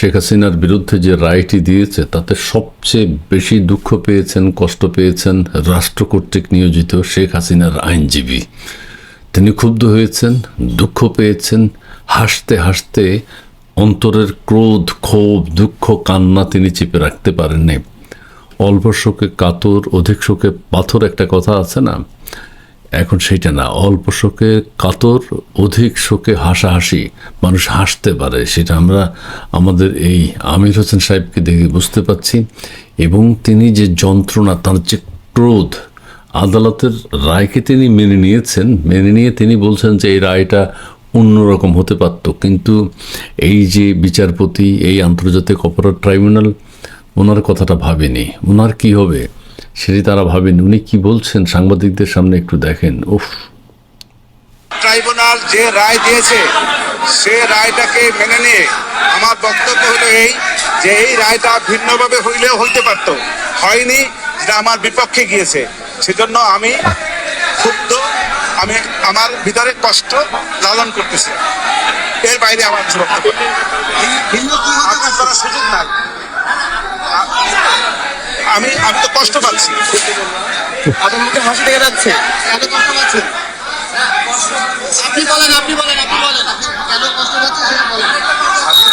শেখ হাসিনার বিরুদ্ধে যে রায়টি দিয়েছে, তাতে সবচেয়ে বেশি দুঃখ পেয়েছেন, কষ্ট পেয়েছেন রাষ্ট্র কর্তৃক নিয়োজিত শেখ হাসিনার আইনজীবী। তিনি ক্ষুব্ধ হয়েছেন, দুঃখ পেয়েছেন, হাসতে হাসতে অন্তরের ক্রোধ, ক্ষোভ, দুঃখ, কান্না তিনি চেপে রাখতে পারেননি। অল্প শোকে কাতর, অধিক শোকে পাথর একটা কথা আছে না? এখন সেটা না। অল্প শোকে কাতর, অধিক শোকে হাসাহাসি। মানুষ হাসতে পারে, সেটা আমরা আমাদের এই আমির হোসেন সাহেবকে দেখে বুঝতে পারছি। এবং তিনি যে যন্ত্রণা, তার যে ক্রোধ, আদালতের রায়কে তিনি মেনে নিয়েছেন। মেনে নিয়ে তিনি বলছেন যে, এই রায়টা অন্যরকম হতে পারত। কিন্তু এই যে বিচারপতি, এই আন্তর্জাতিক অপরাধ ট্রাইব্যুনাল, ওনার কথাটা ভাবেনি। ওনার কি হবে? সেটি তারা ভাবেন উনি কি বলছেন? সাংবাদিকদের সামনে একটু দেখেন। উফ। ট্রাইব্যুনাল যে রায় দিয়েছে সে রায়টাকে মেনে নিয়ে আমার বক্তব্য হলো এই যে এই রায়টা ভিন্নভাবে হইলেও হইতে পারত। হয়নি যেটা আমার বিপক্ষে গিয়েছে। সেজন্য আমি ক্ষুব্ধ আমি আমার ভিতরে কষ্ট লালন করতেছি। এর বাইরে আমার কিছু বক্তব্য। আপনার সুযোগ নাই। আমি আমি তো কষ্ট পাচ্ছি। আপনার মুখে হাসি দেখা যাচ্ছে। এত কষ্ট পাচ্ছেন আপনি বলেন আপনি বলেন আপনি বলেন। কেন কষ্ট পাচ্ছে সেটা বলেন।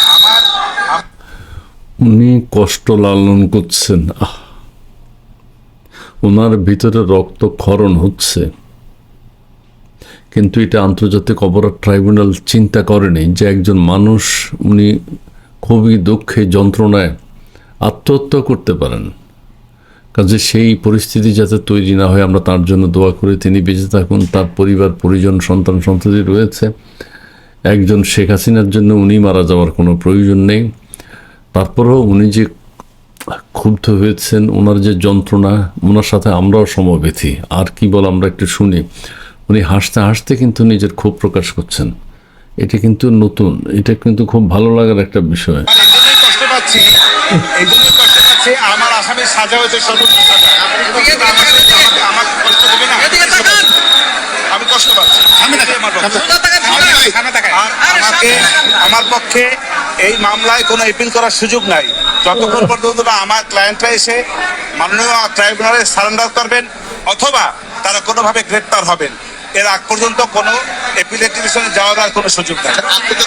আমার উনি কষ্ট লালন করছেন। আহ। ওনার ভিতরে রক্তক্ষরণ হচ্ছে। কিন্তু এটা আন্তর্জাতিক অপরাধ ট্রাইব্যুনাল চিন্তা করেনি যে একজন মানুষ উনি খুবই দুঃখে যন্ত্রণায় আত্মহত্যা করতে পারেন। কাজে সেই পরিস্থিতি যাতে তৈরি না হয়, আমরা তার জন্য দোয়া করে তিনি বেঁচে থাকুন। তার পরিবার, পরিজন, সন্তান, সন্ততি রয়েছে। একজন শেখ হাসিনার জন্য উনি মারা যাওয়ার কোনো প্রয়োজন নেই। তারপরেও উনি যে ক্ষুব্ধ হয়েছেন, ওনার যে যন্ত্রণা, ওনার সাথে আমরাও সমবেথী আর কি বল আমরা একটু শুনি। উনি হাসতে হাসতে কিন্তু নিজের ক্ষোভ প্রকাশ করছেন। এটা কিন্তু নতুন। এটা কিন্তু খুব ভালো লাগার একটা বিষয়। পাচ্ছি আমার আসামির সাজা হয়েছে সর্বোচ্চ সাজা। কষ্ট না। আমি কষ্ট পাচ্ছি। আমার আমাকে আমার পক্ষে এই মামলায় কোনো এপিল করার সুযোগ নাই। যতক্ষণ পর্যন্ত না আমার ক্লায়েন্টরা এসে মাননীয় ট্রাইব্যুনালে সারেন্ডার করবেন অথবা তারা কোনোভাবে গ্রেপ্তার হবেন এর আগ পর্যন্ত কোনো এপিলেট ডিভিশনে যাওয়ার আর কোনো সুযোগ নাই।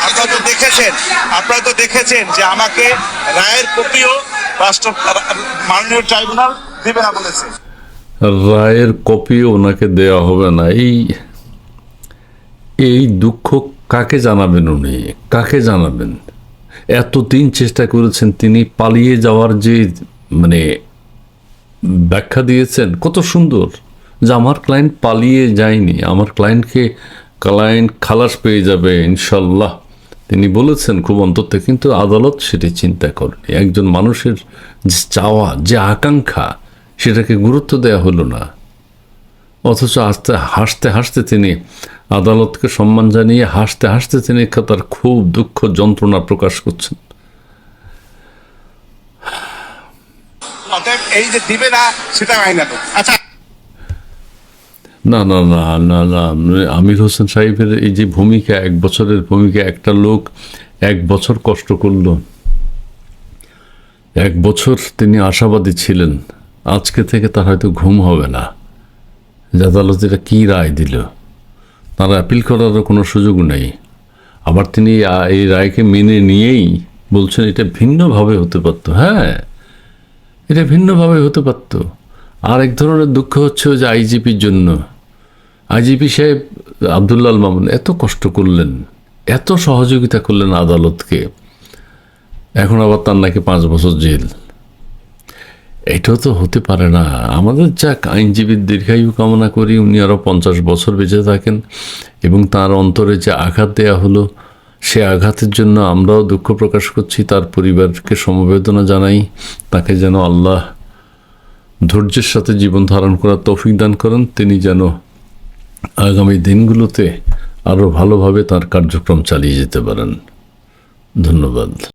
আপনারা তো দেখেছেন আপনারা তো দেখেছেন যে আমাকে রায়ের কপিও মাননীয় ট্রাইব্যুনাল দিবে না বলেছে। রায়ের কপি ওনাকে দেওয়া হবে না। এই এই দুঃখ কাকে জানাবেন উনি? কাকে জানাবেন? এতদিন চেষ্টা করেছেন তিনি পালিয়ে যাওয়ার যে মানে ব্যাখ্যা দিয়েছেন, কত সুন্দর যে আমার ক্লায়েন্ট পালিয়ে যায়নি। আমার ক্লায়েন্টকে ক্লায়েন্ট খালাস পেয়ে যাবে, ইনশাল্লাহ। তিনি বলেছেন, খুব অন্তর থেকে কিন্তু আদালত সেটি চিন্তা করেনি। একজন মানুষের যে চাওয়া, যে আকাঙ্ক্ষা, সেটাকে গুরুত্ব দেওয়া হলো না। অথচ আস্তে, হাসতে হাসতে তিনি আদালতকে সম্মান জানিয়ে হাসতে হাসতে তিনি তার খুব দুঃখ যন্ত্রণা প্রকাশ করছেন। অতএব এই যে দিবে না, সেটা আইনাত আচ্ছা না না না না না আমির হোসেন সাহেবের এই যে ভূমিকা, এক বছরের ভূমিকা, একটা লোক এক বছর কষ্ট করল। এক বছর তিনি আশাবাদী ছিলেন। আজকে থেকে তার হয়তো ঘুম হবে না। যে আদালত এটা কী রায় দিল? তার অ্যাপিল করারও কোনো সুযোগ নেই। আবার তিনি এই রায়কে মেনে নিয়েই বলছেন, এটা ভিন্নভাবে হতে পারতো। হ্যাঁ এটা ভিন্নভাবে হতে পারতো। আর এক ধরনের দুঃখ হচ্ছে যে আইজিপির জন্য। আইজিপি সাহেব, আবদুল্লাল মামুন, এত কষ্ট করলেন, এত সহযোগিতা করলেন আদালতকে, এখন আবার তার নাকি পাঁচ বছর জেল। এটাও তো হতে পারে না। আমাদের যাক, আইনজীবীর দীর্ঘায়ু কামনা করি, উনি আরও পঞ্চাশ বছর বেঁচে থাকেন, এবং তার অন্তরে যে আঘাত দেয়া হলো, সে আঘাতের জন্য আমরাও দুঃখ প্রকাশ করছি, তার পরিবারকে সমবেদনা জানাই, তাকে যেন আল্লাহ ধৈর্যের সাথে জীবন ধারণ করার তৌফিক দান করেন, তিনি যেন আগামী দিনগুলোতে আরও ভালোভাবে তার কার্যক্রম চালিয়ে যেতে পারেন। ধন্যবাদ।